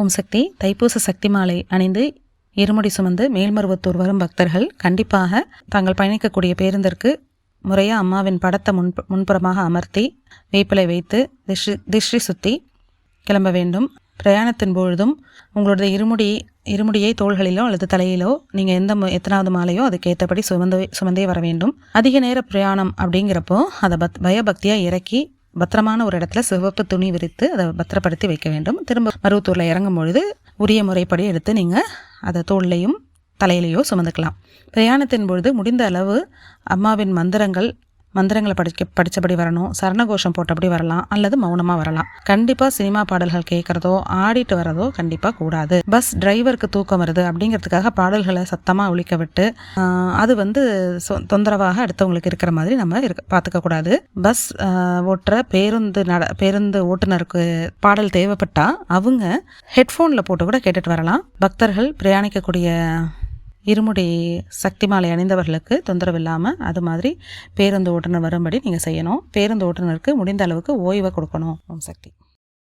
ஓம் சக்தி தைப்பூச சக்தி மாலை அணிந்து இருமுடி சுமந்து மேல்மருவத்தூர் வரும் பக்தர்கள் கண்டிப்பாக தாங்கள் பயணிக்கக்கூடிய பேருந்திற்கு முறையாக அம்மாவின் படத்தை முன் முன்புறமாக அமர்த்தி வேப்பிலை வைத்து திஷ்டி திஷ்டி சுற்றி கிளம்ப வேண்டும். பிரயாணத்தின் பொழுதும் உங்களோட இருமுடி இருமுடியை தோள்களிலோ அல்லது தலையிலோ நீங்கள் எந்த எத்தனாவது மாலையோ அதுக்கு ஏற்றபடி சுமந்து சுமந்தே வர வேண்டும். அதிக நேர பிரயாணம் அப்படிங்கிறப்போ அதை பத் பயபக்தியாக இறக்கி பத்திரமான ஒரு இடத்துல சிவப்பு துணி விரித்து அதை பத்திரப்படுத்தி வைக்க வேண்டும். திரும்ப மருவத்தூரில் இறங்கும் பொழுது உரிய முறைப்படி எடுத்து நீங்கள் அதை தோல்லையும் தலையிலையோ சுமந்துக்கலாம். பிரயாணத்தின் பொழுது முடிந்த அளவு அம்மாவின் மந்திரங்கள் மந்திரங்களை படிக்க படித்தபடி வரணும் சரணகோஷம் போட்டபடி வரலாம் அல்லது மௌனமாக வரலாம். கண்டிப்பாக சினிமா பாடல்கள் கேட்குறதோ ஆடிட்டு வரதோ கண்டிப்பாக கூடாது. பஸ் டிரைவருக்கு தூக்கம் வருது அப்படிங்கிறதுக்காக பாடல்களை சத்தமாக ஒழிக்க விட்டு அது வந்து சொ- தொந்தரவாக அடுத்தவங்களுக்கு இருக்கிற மாதிரி நம்ம இருக்க பார்த்துக்க கூடாது. பஸ் ஓட்டுற பேருந்து நட பேருந்து ஓட்டுநருக்கு பாடல் தேவைப்பட்டால் அவங்க ஹெட்ஃபோனில் போட்டு கூட கேட்டுட்டு வரலாம். பக்தர்கள் பிரயாணிக்கக்கூடிய இருமுடி சக்தி மாலை அணிந்தவர்களுக்கு தொந்தரவு இல்லாமல் அது மாதிரி பேருந்து ஓட்டுநர் வரும்படி நீங்கள் செய்யணும். பேருந்து ஓட்டுநருக்கு முடிந்த அளவுக்கு ஓய்வை கொடுக்கணும். ஓம் சக்தி.